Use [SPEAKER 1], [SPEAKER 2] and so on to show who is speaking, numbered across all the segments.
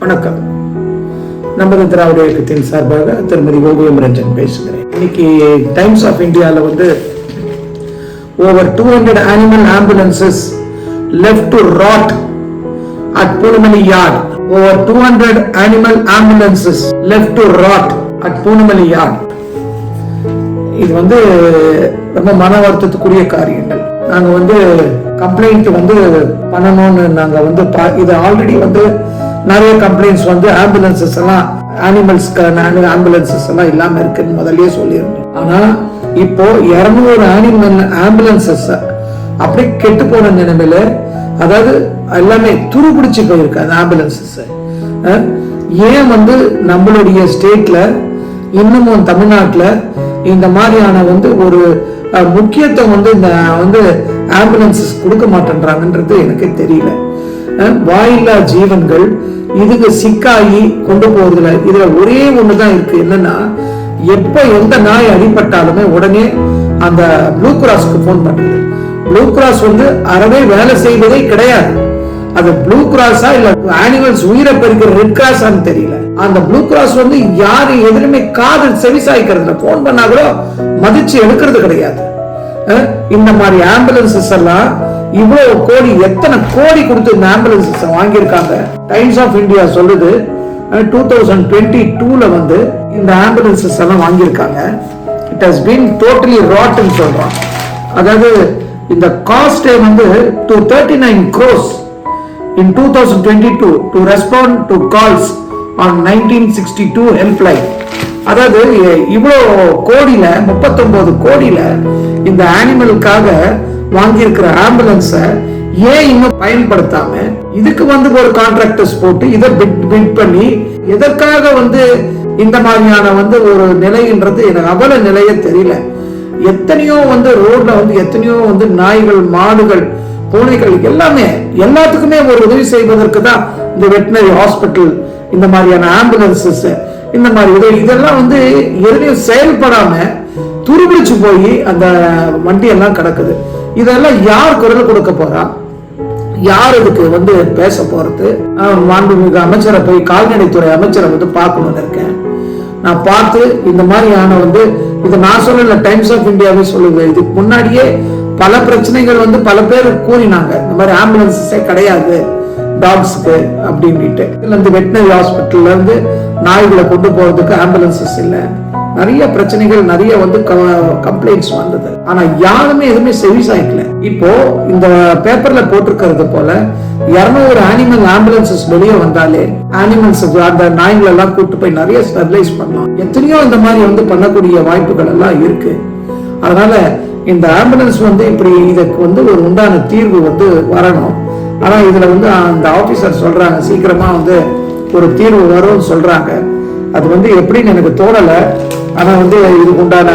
[SPEAKER 1] வணக்கம். நமது திராவிட இயக்கத்தின் சார்பாக திருமதி ஓவியம் ரஞ்சன் பேசுகிறேன். இன்னைக்கு டைம்ஸ் ஆஃப் இந்தியாவில் வந்து over two hundred animal ambulances left to rot at Poonamallee yard over two hundred animal ambulances left to rot at Poonamallee yard இது வந்து ரொம்ப மன வருத்தத்துக்குரிய காரியங்கள். நாங்கள் வந்து கம்ப்ளைண்ட் வந்து பண்ணணும்னு நாங்கள் வந்து பா- இது ஆல்ரெடி வந்து நிறைய கம்ப்ளைண்ட்ஸ் வந்து ஆம்புலன்சஸ் எல்லாம் ஆனிமல்ஸ்க்கான ஆம்புலன்சஸ் எல்லாம் இல்லாமல் இருக்குன்னு முதல்லயே சொல்லியிருந்தோம். ஆனால் இப்போ இரநூறு ஆனிமல் ஆம்புலன்சஸ் அப்படியே கெட்டு போன நிலைமையில அதாவது எல்லாமே துருபிடிச்சு போயிருக்கு அந்த ஆம்புலன்சஸ் ஏன் வந்து நம்மளுடைய ஸ்டேட்ல இன்னமும் தமிழ்நாட்டில் இந்த மாதிரியான வந்து ஒரு முக்கியத்துவம் வந்து இந்த வந்து ஆம்புலன்சஸ் கொடுக்க மாட்டேன்றாங்கன்றது எனக்கு தெரியல. வாயில்லா ஜீவன்கள் இதுக்கு சிக்காகி கொண்டு போறதுல இதுல ஒரே ஒண்ணுதான் இருக்கு. என்னன்னா எப்ப எந்த நாய் அடிபட்டாலுமே உடனே அந்த ப்ளூ கிராஸ்க்கு ஃபோன் பண்றது ப்ளூ கிராஸ் வந்து அறவே வேலை செய்வதே கிடையாது. அது ப்ளூ கிராஸா இல்ல அனிமல்ஸ் உயிரை பெருக்கிற ரெட் கிராஸான்னு தெரியல. அந்த ப்ளூ கிராஸ் வந்து யாரு எதிலுமே காதல் செவிசாய்க்கிறது போன் பண்ணா கூட மதிச்சு எடுக்கிறது கிடையாது. இந்த மாதிரி ஆம்புலன்சஸ் எல்லாம் இவ்வளவு கோடி எத்தனை கோடி கொடுத்து இந்த ஆம்புலன்சஸ் வாங்கியிருக்காங்க? டைம்ஸ் ஆஃப் இந்தியா சொல்லுது டூ தௌசண்ட் டுவெண்ட்டி டூல வந்து இந்த ஆம்புலன்சஸ் எல்லாம் வாங்கியிருக்காங்க. இட் ஹஸ் பீன் டோட்டலி ராட்னு சொல்கிறோம் அதாவது இந்த காஸ்டே வந்து to thirty nine crores in two thousand twenty two in 2022 calls on nineteen sixty two 1962 helpline. அதாவது இவ்வளோ கோடியில 39 கோடியில இந்த ஆனிமலுக்காக வாங்கியிருக்கிற ஆம்புலன்ஸை ஏன் இன்னும் பயன்படுத்தாம இதுக்கு வந்து ஒரு கான்ட்ராக்டர்ஸ் போட்டு இதை பிட் பிட் பண்ணி எதற்காக வந்து இந்த மாதிரியான வந்து ஒரு நிலைன்றது எனக்கு அவல நிலையே தெரியல. எத்தனையோ வந்து ரோட்ல வந்து எத்தனையோ வந்து நாய்கள் மாடுகள் பூனைகள் எல்லாமே எல்லாத்துக்குமே ஒரு உதவி செய்வதற்கு தான் இந்த வெட்டினரி ஹாஸ்பிட்டல் இந்த மாதிரியான ஆம்புலன்சஸ் இந்த மாதிரி உதவி இதெல்லாம் வந்து எதுலையும் செயல்படாம துருபிடிச்சு போய் அந்த வண்டி எல்லாம் கிடக்குது. இதெல்லாம் யார் குரல் கொடுக்க போறா? யார் இதுக்கு வந்து பேச போறது? மாண்புமிகு அமைச்சரை போய் கால்நடைத்துறை அமைச்சரை வந்து பார்க்கணும்னு இருக்கேன். நான் பார்த்து இந்த மாதிரியான வந்து இது நான் சொல்லல டைம்ஸ் ஆஃப் இந்தியாவே சொல்லுது. இதுக்கு முன்னாடியே பல பிரச்சனைகள் வந்து பல பேர் கூறினாங்க. இந்த மாதிரி ஆம்புலன்ஸஸே கிடையாது டாக்ஸுக்கு அப்படின்ட்டு இதுல இருந்து வெட்டினரி ஹாஸ்பிட்டல்ல இருந்து நாய்களை கொண்டு போறதுக்கு ஆம்புலன்சஸ் இல்லை. நிறைய பிரச்சனைகள் நிறைய வந்து கம்ப்ளைண்ட்ஸ் வந்தது. ஆனா யாருமே எதுவுமே செவி சாய்க்கல இப்போ இந்த பேப்பர்ல போட்டிருக்கிறது போல இருநூறு அனிமல் ஆம்புலன்சஸ் வெளியே வந்தாலே அனிமல்ஸ் அந்த நாய்கள் எல்லாம் கூட்டு போய் நிறைய ஸ்டெர்லைஸ் பண்ணலாம். எத்தனையோ இந்த மாதிரி வந்து பண்ணக்கூடிய வாய்ப்புகள் எல்லாம் இருக்கு. அதனால இந்த ஆம்புலன்ஸ் வந்து இப்படி இதுக்கு வந்து ஒரு உண்டான தீர்வு வந்து வரணும். ஆனா இதுல வந்து அந்த ஆபீசர் சொல்றாங்க சீக்கிரமா வந்து ஒரு தீர்வு வரும்னு சொல்றாங்க. அது வந்து எப்படின்னு எனக்கு தோணல. ஆனா வந்து இதுக்கு உண்டான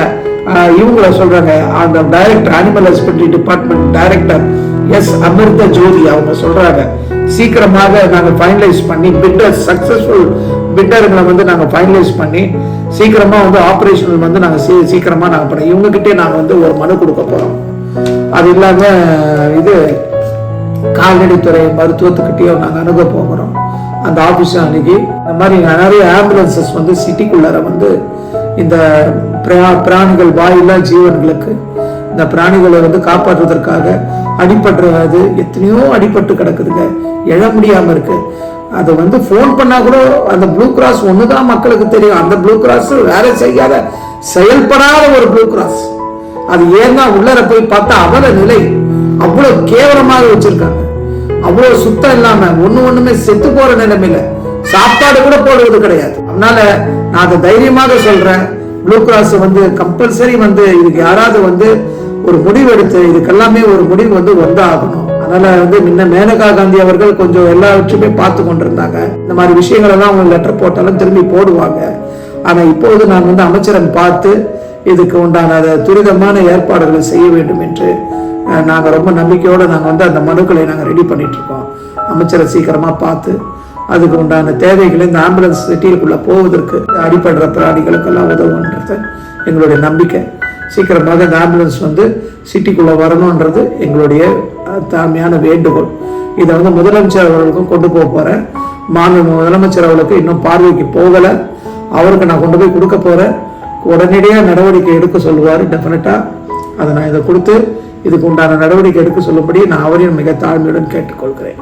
[SPEAKER 1] இவங்கள சொல்றாங்க அந்த director animal husbandry department director S Amritha Jothi அவங்க சொல்றாங்க. சீக்கிரமாக நாங்கள் ஃபைனலைஸ் பண்ணி பிட்டர் சக்சஸ்ஃபுல் பிட்டர்களை வந்து நாங்கள் ஃபைனலைஸ் பண்ணி சீக்கிரமாக வந்து ஆப்ரேஷன் வந்து நாங்கள் சீ- சீக்கிரமாக நாங்கள் பண்ண இவங்ககிட்டே நாங்கள் வந்து ஒரு மனு கொடுக்க போகிறோம் அது இல்லாம இது கால்நடைத்துறை மருத்துவத்துக்கிட்டேயும் நாங்கள் அணுக போகிறோம். அந்த ஆஃபீஸை அணுகி இந்த மாதிரி நிறைய ஆம்புலன்சஸ் வந்து சிட்டிக்குள்ளார வந்து இந்த பிரா- பிராணிகள் வாயில்லா ஜீவன்களுக்கு இந்த பிராணிகளை வந்து காப்பாற்றுவதற்காக அடிபட்டுறது எத்தனையோ அடிபட்டு கிடக்குதுங்க. எழ முடியாம இருக்கு. அதை வந்து ஃபோன் பண்ணா கூட அந்த ப்ளூ கிராஸ் தான் மக்களுக்கு தெரியும். அந்த ப்ளூ கிராஸ் வேலை செய்யாத செயல்படாத ஒரு ப்ளூ கிராஸ் அது ஏன்னா உள்ளர போய் பார்த்தா அவல நிலை. அவ்வளவு கேவலமாக வச்சிருக்காங்க. அவ்வளவு சுத்தம் இல்லாம ஒண்ணு ஒண்ணுமே செத்து போற நிலைமையில சாப்பாடு கூட போடுவது கிடையாது. அதனால நான் அதை தைரியமாக சொல்றேன். ப்ளூ கிராஸ் வந்து கம்பல்சரி வந்து இதுக்கு யாராவது வந்து ஒரு முடிவு எடுத்து இதுக்கெல்லாமே ஒரு முடிவு வந்து வந்தாகணும். அதனால வந்து முன்ன மேனகா காந்தி அவர்கள் கொஞ்சம் எல்லாவற்றையுமே பார்த்து கொண்டிருந்தாங்க. இந்த மாதிரி விஷயங்கள் எல்லாம் அவங்க லெட்டர் போட்டாலும் திரும்பி போடுவாங்க. ஆனா இப்போது நான் வந்து அமைச்சரன் பார்த்து இதுக்கு உண்டான அதை துரிதமான ஏற்பாடுகளை செய்ய வேண்டும் என்று நாங்கள் ரொம்ப நம்பிக்கையோடு நாங்கள் வந்து அந்த மனுக்களை நாங்கள் ரெடி பண்ணிகிட்ருக்கோம் அமைச்சரை சீக்கிரமாக பார்த்து அதுக்கு உண்டான தேவைகளை இந்த ஆம்புலன்ஸ் சிட்டிக்குள்ள போவதற்கு அடிப்படுற பிராணிகளுக்கெல்லாம் உதவுன்றது எங்களுடைய நம்பிக்கை. சீக்கிரமாக இந்த ஆம்புலன்ஸ் வந்து சிட்டிக்குள்ளே வரணுன்றது எங்களுடைய அஹ், தாழ்மையான வேண்டுகோள். இதை வந்து முதலமைச்சர் அவர்களுக்கும் கொண்டு போக போகிறேன் மாநில முதலமைச்சர் அவர்களுக்கு இன்னும் பார்வைக்கு போகலை. அவருக்கு நான் கொண்டு போய் கொடுக்க போகிறேன் உடனடியாக நடவடிக்கை எடுக்க சொல்லுவார். டெஃபினட்டாக அதை நான் இதை கொடுத்து இதுக்கு உண்டான நடவடிக்கை எடுக்க சொல்லும்படி நான் அவரையும் மிக தாழ்மையுடன் கேட்டுக்கொள்கிறேன்.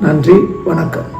[SPEAKER 1] நன்றி வணக்கம்.